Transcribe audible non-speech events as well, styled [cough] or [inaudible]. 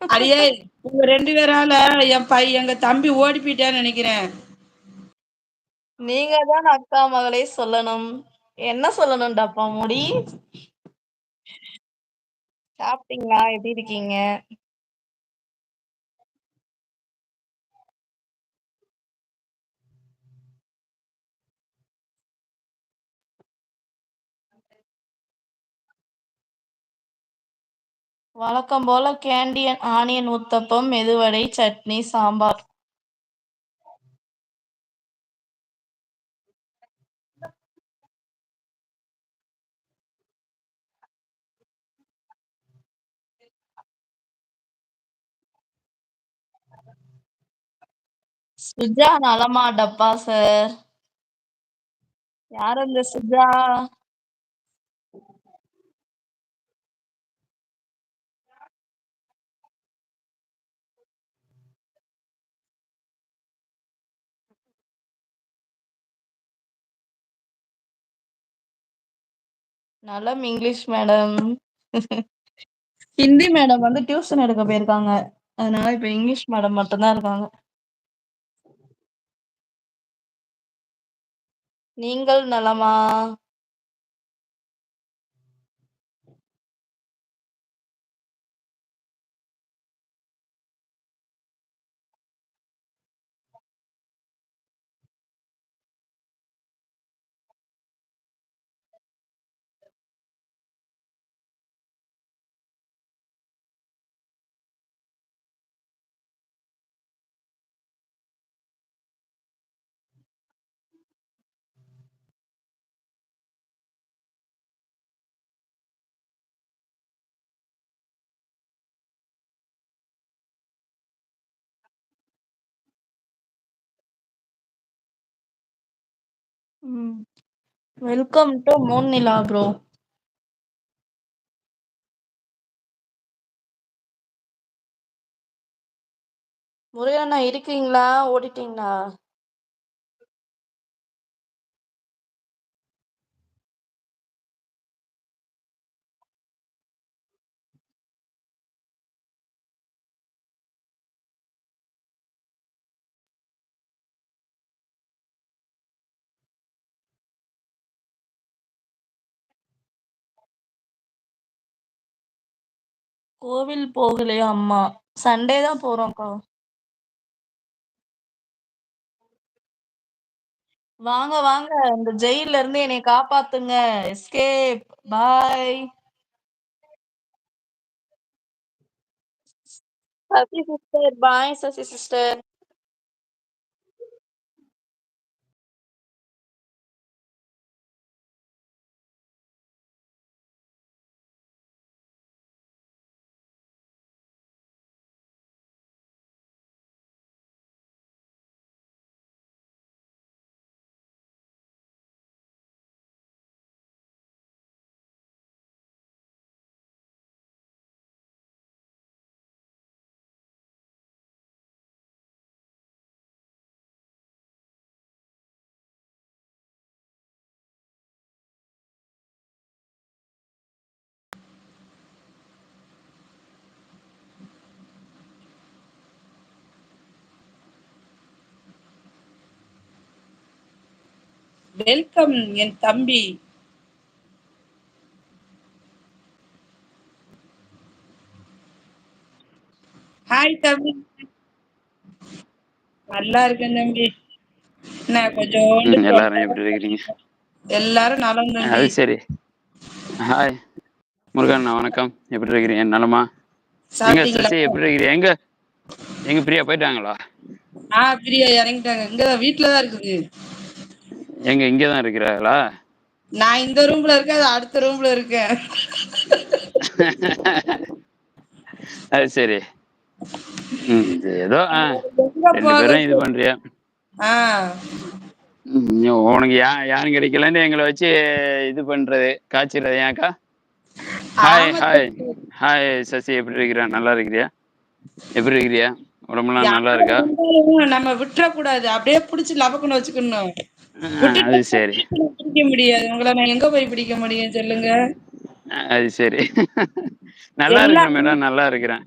அடியே உங்க ரெண்டு பேரால என் பை எங்க தம்பி ஓடி போயிட்டான்னு நினைக்கிறேன். நீங்க தான் அக்கா மகளே சொல்லணும். என்ன சொல்லணும் டப்பா மோடி? சாப்பிட்டீங்களா? எப்படி இருக்கீங்க? வழக்கம் போல கேண்டியன் ஆனியன் உத்தப்பம் மெதுவடை சட்னி சாம்பார். சுஜா நலமா டப்பா சார் யார் அந்த சுஜா? நலம் இங்கிலீஷ் மேடம். ஹிந்தி மேடம் வந்து டியூஷன் எடுக்க போயிருக்காங்க. அதனால இப்ப இங்கிலீஷ் மேடம் மட்டும்தான் இருக்காங்க. நீங்கள் நலமா? ம். Welcome to moon Nila bro முருகண்ணா இருக்கீங்களா? ஓடிட்டீங்களா? கோவில் போகலையா அம்மா? சண்டே தான் போறோம்க்கா. வாங்க வாங்க. இந்த ஜெயில்ல இருந்து என்னை காப்பாத்துங்க. Escape bye Sasi sister bye Sasi sister welcome என் தம்பி. ஹாய் தம்பி. நல்லா இருக்கேன் தம்பி. என்ன கொஞ்சம் எல்லாரும் எப்படி இருக்கிறீங்க? எல்லாரும் நலம் அது சரி. ஹாய் முருகன் வணக்கம். எப்படி இருக்கிறீங்க? நலமா? எங்க சசி எப்படி இருக்கிறீங்க எங்க எங்க பிரியா போயிட்டாங்களா? ஆ பிரியா இறங்கிட்டாங்க. இங்கதான் வீட்டுலதான் இருக்குது. எங்க இங்கே தான் இருக்கிறாங்களா நான் இந்த ரூம்ல இருக்கேன் அது அடுத்த ரூம்ல இருக்கேன். [laughs] அது சரி. ம் இது ஏதோ ஆ. எங்க ரெண்டு பேரும் இது பண்றியா? ஆ. ம், உனக்கு யா யாரும் கிடைக்கலன்னு எங்களை வச்சு இது பண்றது காய்ச்சறது. ஏன்க்கா ஹாய் ஆமா ஹாய் ஹாய் சசி. எப்படி இருக்கிறியா நல்லா இருக்கிறியா? எப்படி இருக்கிறியா? உடம்புலாம் நல்லா இருக்கா? இருந்தாலும் நம்ம விட்டுற கூடாது அப்படியே புடிச்சு லபக்குன்னு வச்சுக்கணும். அது சரி. பிடிக்க முடியாது. உங்களை நான் எங்க போய் பிடிக்க முடியும்? சொல்லுங்க. அது சரி. [laughs] நல்லா எல்லா இருக்கிறேன் மேடம். நல்லா இருக்கிறேன்.